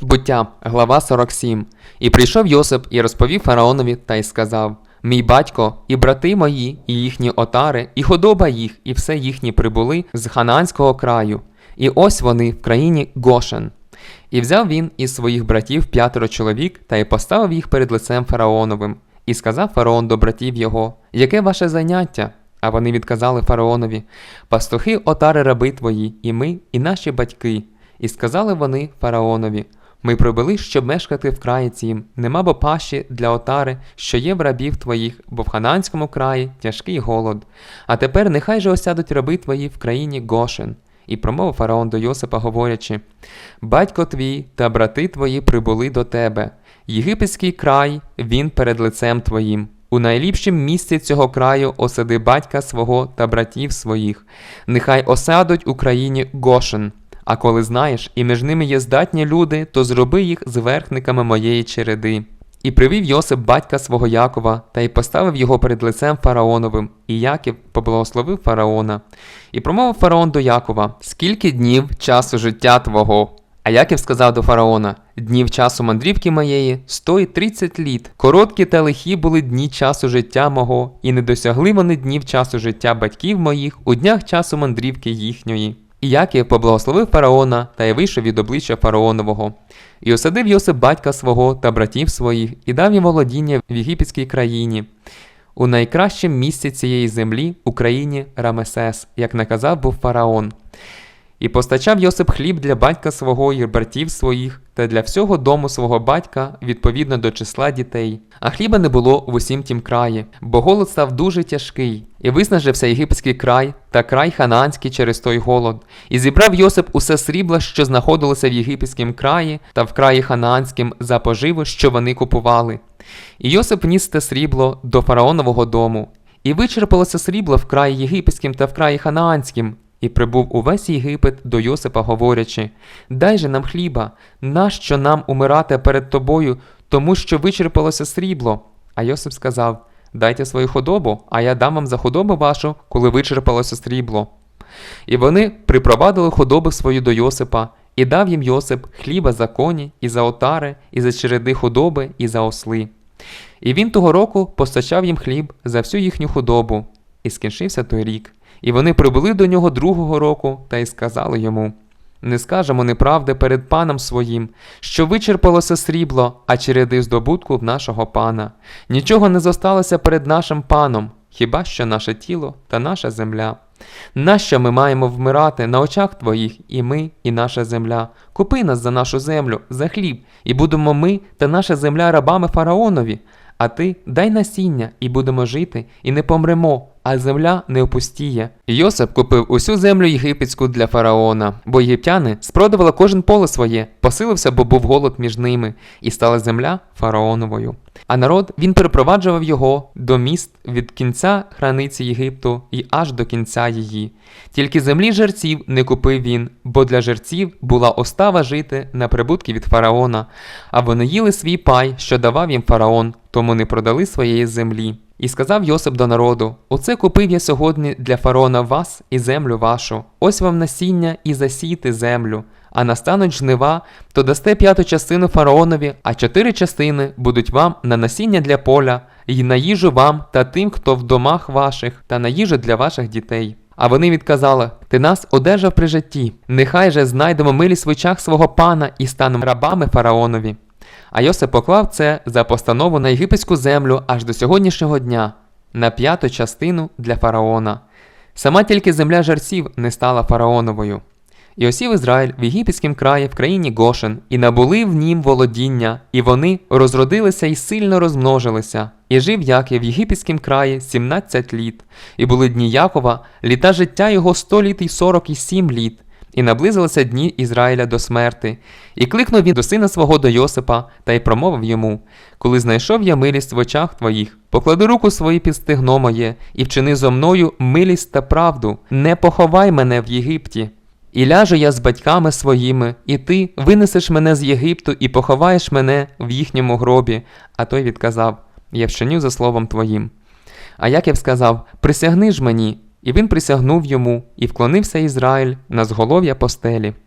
Буття, глава 47. І прийшов Йосип і розповів фараонові та й сказав: Мій батько, і брати мої, і їхні отари, і худоба їх, і все їхні прибули з хананського краю. І ось вони в країні Гошен. І взяв він із своїх братів п'ятеро чоловік та й поставив їх перед лицем фараоновим. І сказав фараон до братів його: Яке ваше заняття? А вони відказали фараонові: Пастухи отари раби твої, і ми, і наші батьки. І сказали вони фараонові: Ми прибули, щоб мешкати в краї цім, нема бо паші для отари, що є в рабів твоїх, бо в хананському краї тяжкий голод. А тепер нехай же осядуть раби твої в країні Гошен. І промовив фараон до Йосипа, говорячи: Батько твій та брати твої прибули до тебе. Єгипетський край він перед лицем твоїм. У найліпшім місці цього краю осади батька свого та братів своїх. Нехай осадуть у країні Гошен. А коли знаєш, і між ними є здатні люди, то зроби їх зверхниками моєї череди. І привів Йосип батька свого Якова, та й поставив його перед лицем фараоновим, і Яків поблагословив фараона. І промовив фараон до Якова: Скільки днів часу життя твого? А Яків сказав до фараона: Днів часу мандрівки моєї сто й тридцять літ. Короткі та лихі були дні часу життя мого, і не досягли вони днів часу життя батьків моїх у днях часу мандрівки їхньої. І Яків поблагословив фараона та й вийшов від обличчя фараонового. І осадив Йосип батька свого та братів своїх, і дав їм володіння в єгипетській країні, у найкращому місці цієї землі, Україні Рамесес, як наказав був фараон. І постачав Йосип хліб для батька свого і братів своїх та для всього дому свого батька відповідно до числа дітей. А хліба не було в усім тім краї, бо голод став дуже тяжкий, і виснажився єгипетський край та край хананський через той голод. І зібрав Йосип усе срібло, що знаходилося в єгипетському краї та в краї хананським за поживу, що вони купували. І Йосип ніс те срібло до фараонового дому. І вичерпалося срібло в краї єгипетським та в краї ханаанським. І прибув увесь Єгипет до Йосипа, говорячи: Дай же нам хліба, нащо нам умирати перед тобою, тому що вичерпалося срібло. А Йосип сказав: Дайте свою худобу, а я дам вам за худобу вашу, коли вичерпалося срібло. І вони припровадили худобу свою до Йосипа, і дав їм Йосип хліба за коні, і за отари, і за череди худоби, і за осли. І він того року постачав їм хліб за всю їхню худобу, і скінчився той рік. І вони прибули до нього другого року та й сказали йому: Не скажемо неправди перед паном своїм, що вичерпалося срібло, а череди здобутку в нашого пана. Нічого не зосталося перед нашим паном, хіба що наше тіло та наша земля. Нащо ми маємо вмирати на очах твоїх, і ми, і наша земля? Купи нас за нашу землю, за хліб, і будемо ми та наша земля рабами фараонові. А ти дай насіння, і будемо жити, і не помремо, а земля не опустіє. Йосип купив усю землю єгипетську для фараона, бо єгиптяни спродавали кожен поле своє, посилився, бо був голод між ними, і стала земля фараоновою. А народ він перепроваджував його до міст від кінця храниці Єгипту і аж до кінця її. Тільки землі жерців не купив він, бо для жерців була остава жити на прибутки від фараона, а вони їли свій пай, що давав їм фараон, тому не продали своєї землі. І сказав Йосип до народу: Оце купив я сьогодні для фараона вас і землю вашу. Ось вам насіння і засійте землю. А настануть жнива, то дасте п'яту частину фараонові, а чотири частини будуть вам на насіння для поля, і на їжу вам та тим, хто в домах ваших, та на їжу для ваших дітей. А вони відказали: Ти нас одержав при житті. Нехай же знайдемо милість в очах свого пана і станемо рабами фараонові. А поклав це за постанову на єгипетську землю аж до сьогоднішнього дня, на п'яту частину для фараона. Сама тільки земля жарців не стала фараоновою. І осів Ізраїль в єгипетськім краї в країні Гошен, і набули в нім володіння, і вони розродилися і сильно розмножилися. І жив Яків в єгипетськім краї 17 літ, і були дні Якова, літа життя його 100 літ і 40 і 7 літ. І наблизилися дні Ізраїля до смерти, і кликнув він до сина свого до Йосипа, та й промовив йому: Коли знайшов я милість в очах твоїх, поклади руку свої під стегно моє, і вчини зо мною милість та правду, не поховай мене в Єгипті. І ляжу я з батьками своїми, і ти винесеш мене з Єгипту і поховаєш мене в їхньому гробі. А той відказав: Я вчиню за словом твоїм. А Яків сказав: Присягни ж мені. І він присягнув йому, і вклонився Ізраїль на зголов'я постелі.